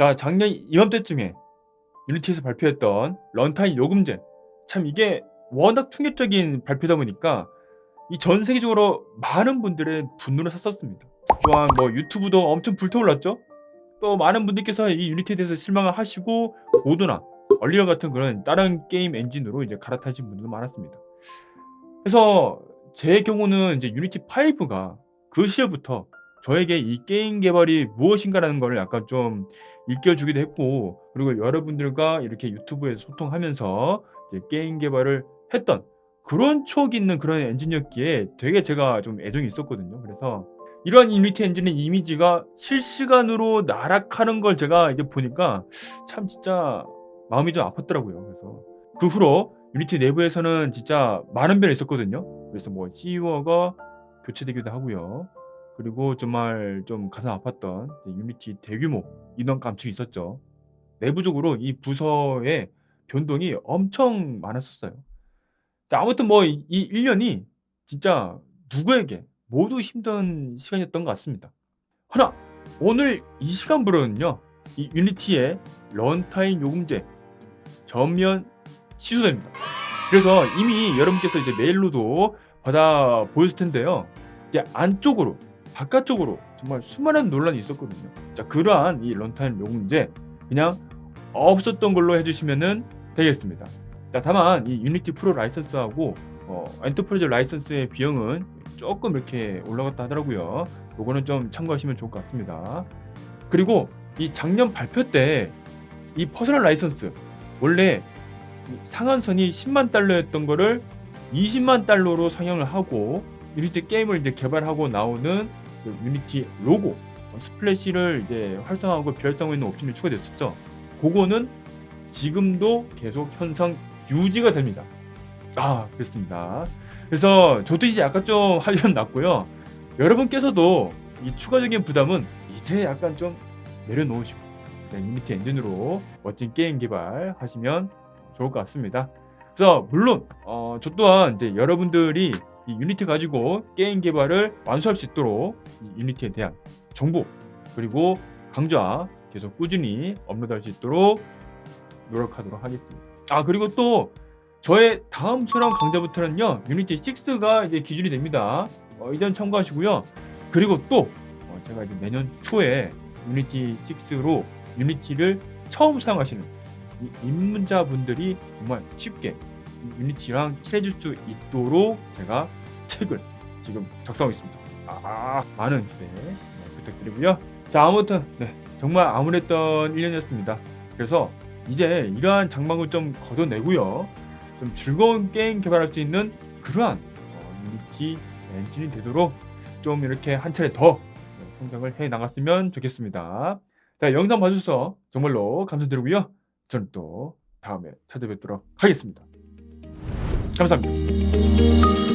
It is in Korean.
자, 작년 이맘때쯤에 유니티에서 발표했던 런타임 요금제. 참 이게 워낙 충격적인 발표다 보니까 이 전 세계적으로 많은 분들의 분노를 샀었습니다. 또한 뭐 유튜브도 엄청 불타올랐죠. 또 많은 분들께서 이 유니티에 대해서 실망을 하시고 고도나 얼리어 같은 그런 다른 게임 엔진으로 이제 갈아타신 분들도 많았습니다. 그래서 제 경우는 이제 유니티 5가 그 시절부터 저에게 이 게임 개발이 무엇인가라는 걸 약간 좀 일깨워주기도 했고 그리고 여러분들과 이렇게 유튜브에서 소통하면서 게임 개발을 했던 그런 추억이 있는 그런 엔진이었기에 되게 제가 좀 애정이 있었거든요. 그래서 이러한 유니티 엔진의 이미지가 실시간으로 나락하는 걸 제가 이제 보니까 참 진짜 마음이 좀 아팠더라고요. 그래서 그 후로 유니티 내부에서는 진짜 많은 변이 있었거든요. 그래서 뭐 CEO가 교체되기도 하고요. 그리고 정말 좀 가슴 아팠던 유니티 대규모 인원 감축이 있었죠. 내부적으로 이 부서의 변동이 엄청 많았었어요. 자, 아무튼 뭐 이 1년이 진짜 누구에게 모두 힘든 시간이었던 것 같습니다. 하나, 오늘 이 시간부로는요, 이 유니티의 런타임 요금제 전면 취소됩니다. 그래서 이미 여러분께서 이제 메일로도 받아 보였을 텐데요. 이제 안쪽으로 바깥쪽으로 정말 수많은 논란이 있었거든요. 자, 그러한 이 런타임 요금제 그냥 없었던 걸로 해주시면은 되겠습니다. 자, 다만 이 유니티 프로 라이선스하고 어, 엔터프라이즈 라이선스의 비용은 조금 이렇게 올라갔다 하더라고요. 요거는 좀 참고하시면 좋을 것 같습니다. 그리고 이 작년 발표 때 이 퍼스널 라이선스 원래 이 상한선이 10만 달러였던 거를 20만 달러로 상향을 하고 유니티 게임을 이제 개발하고 나오는 그 유니티 로고 어, 스플래시를 이제 활성화하고 별성하고 있는 옵션이 추가됐었죠. 그거는 지금도 계속 현상 유지가 됩니다. 아, 그렇습니다. 그래서 저도 이제 약간 좀 한련 났고요. 여러분께서도 이 추가적인 부담은 이제 약간 좀 내려놓으시고 그냥 유니티 엔진으로 멋진 게임 개발 하시면 좋을 것 같습니다. 그래서 물론 어, 저 또한 이제 여러분들이 이 유니티 가지고 게임 개발을 완수할 수 있도록 이 유니티에 대한 정보 그리고 강좌 계속 꾸준히 업로드할 수 있도록 노력하도록 하겠습니다. 아 그리고 또 저의 다음 새로운 강좌부터는요 유니티 6가 이제 기준이 됩니다. 어, 이전 참고하시고요. 그리고 또 어, 제가 이제 내년 초에 유니티 6로 유니티를 처음 사용하시는 이 입문자분들이 정말 쉽게 이 유니티랑 친해질 수 있도록 제가 책을 지금 작성하고 있습니다. 아, 많은 기대 네, 부탁드리고요. 자, 아무튼 네, 정말 암울했던 1년이었습니다. 그래서 이제 이러한 장막을 좀 걷어내고요. 좀 즐거운 게임 개발할 수 있는 그러한 어, 유니티 엔진이 되도록 좀 이렇게 한 차례 더 성장을 해 나갔으면 좋겠습니다. 자, 영상 봐주셔서 정말로 감사드리고요. 저는 또 다음에 찾아뵙도록 하겠습니다. 감사합니다.